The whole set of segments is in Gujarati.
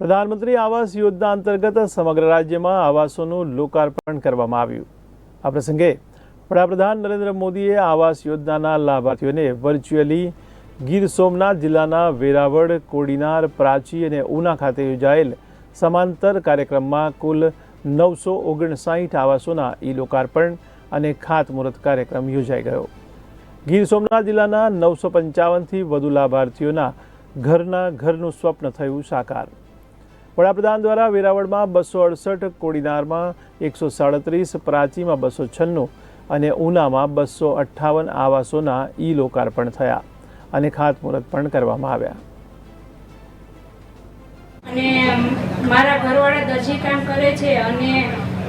પ્રધાનમંત્રી આવાસ યોજના અંતર્ગત સમગ્ર રાજ્યમાં આવાસોનું લોકાર્પણ કરવામાં આવ્યું. આ પ્રસંગે વડાપ્રધાન નરેન્દ્ર મોદીએ આવાસ યોજનાના લાભાર્થીઓને વર્ચ્યુઅલી ગીર સોમનાથ જિલ્લાના વેરાવળ, કોડીનાર, પ્રાચી અને ઉના ખાતે યોજાયેલ સમાંતર કાર્યક્રમમાં કુલ નવસો ઓગણસાઠ આવાસોના ઈ લોકાર્પણ અને ખાતમુહૂર્ત કાર્યક્રમ યોજાઈ ગયો. ગીર સોમનાથ જિલ્લાના નવસો પંચાવનથી વધુ લાભાર્થીઓના ઘરના ઘરનું સ્વપ્ન થયું સાકાર. વડાપ્રધાન દ્વારા વેરાવળમાં બસો અડસઠ કોડીનારમાં એકસો સાડત્રીસ, પ્રાચીમાં બસો છન્નું અને ઉનામાં બસો અઠ્ઠાવન આવાસોના ઈ લોકાર્પણ થયા અને ખાતમુહૂર્ત પણ કરવામાં આવ્યા. અને મારા ઘરવાળા દરજી કામ કરે છે અને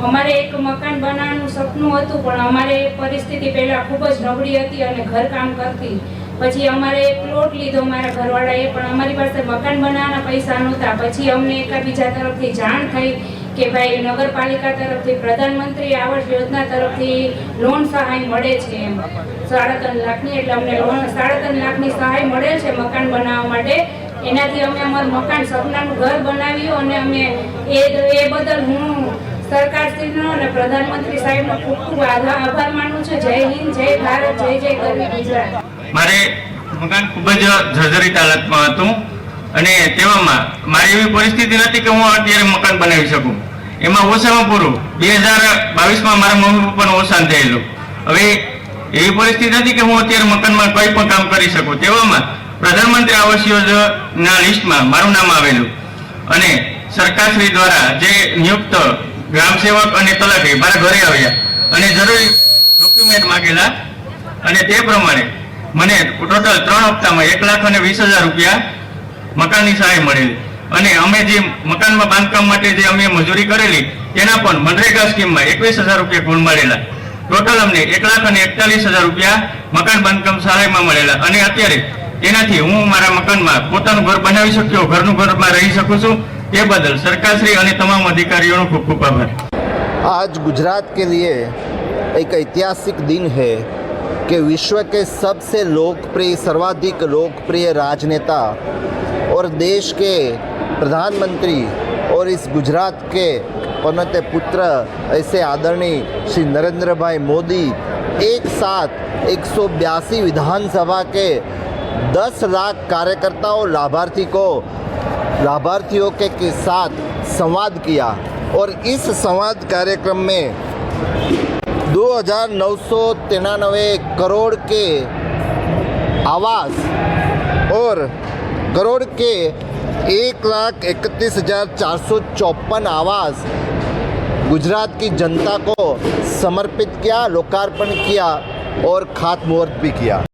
અમારે એક મકાન બનાવવાનું સપનું હતું, પણ અમારે પરિસ્થિતિ પહેલા ખૂબ જ નબળી હતી અને ઘરકામ કરતી. પછી અમારે એક પ્લોટ લીધો મારા ઘરવાળાએ, પણ અમારી પાસે મકાન બનાવવાના પૈસા નહોતા. પછી અમને એકબીજા તરફથી જાણ થઈ કે ભાઈ, નગરપાલિકા તરફથી, પ્રધાનમંત્રી આવાસ યોજના તરફથી લોન સહાય મળે છે એમ. સાડા ત્રણ લાખની, એટલે અમને લોન સાડા ત્રણ લાખની સહાય મળે છે મકાન બનાવવા માટે. એનાથી અમે અમારું મકાન સપનાનું ઘર બનાવ્યું અને અમે એ એ બદલ હું સરકારશ્રીનો અને પ્રધાનમંત્રી સાહેબનો ખૂબ ખૂબ આભાર માનું છું. જય હિન્દ, જય ભારત, જય જય ગરવી ગુજરાત. મારે મકાન ખૂબ જ જર્જરિત હાલતમાં હતું અને તેવામાં મારી એવી પરિસ્થિતિ નથી કે હું અત્યારે મકાન બનાવી શકું. એમાં ઓછામાં પૂરું. બે હજાર બાવીસમાં મારા મમ્મી પપ્પાનું અવસાન થયેલું. હવે એવી પરિસ્થિતિ નથી કે હું અત્યારે મકાનમાં કોઈ પણ કામ કરી શકું. તેવામાં પ્રધાનમંત્રી આવાસ યોજના લિસ્ટમાં મારું નામ આવેલું. અને સરકારશ્રી દ્વારા જે નિયુક્ત ગ્રામ સેવક અને તલાટી મારા ઘરે આવ્યા. અને જરૂરી ડોક્યુમેન્ટ માગેલા. અને તે પ્રમાણે મને ટોટલ ત્રણ હપ્તામાં એક લાખ અને વીસ હજાર રૂપિયા મકાનની સહાય મળેલી. અને અમે જે મકાનમાં બાંધકામ માટે જે અમે મજૂરી કરેલી તેના પણ મનરેગા સ્કીમમાં એકવીસ હજાર રૂપિયા કુલ મળેલા. ટોટલ અમને એક લાખ અને એકતાલીસ હજાર રૂપિયા મકાન બાંધકામ સહાયમાં મળેલા. અને અત્યારે તેનાથી હું મારા મકાનમાં પોતાનું ઘર બનાવી શક્યો, ઘરનું ઘરમાં રહી શકું છું. એ બદલ સરકારશ્રી અને તમામ અધિકારીઓનો ખૂબ ખૂબ આભાર. આજ ગુજરાત કે લીએ એક ઐતિહાસિક દિન હૈ. कि विश्व के सबसे लोकप्रिय सर्वाधिक लोकप्रिय राजनेता और देश के प्रधानमंत्री और इस गुजरात के पनते पुत्र ऐसे आदरणीय श्री नरेंद्र भाई मोदी एक साथ एक सौ बयासी विधानसभा के 10 लाख कार्यकर्ताओं लाभार्थी को लाभार्थियों के, के साथ संवाद किया और इस संवाद कार्यक्रम में दो हज़ार नौ सौ तिरानवे करोड़ के आवास और करोड़ के एक लाख इकतीस हज़ार चार सौ चौपन आवास गुजरात की जनता को समर्पित किया, लोकार्पण किया और खात मुहूर्त भी किया।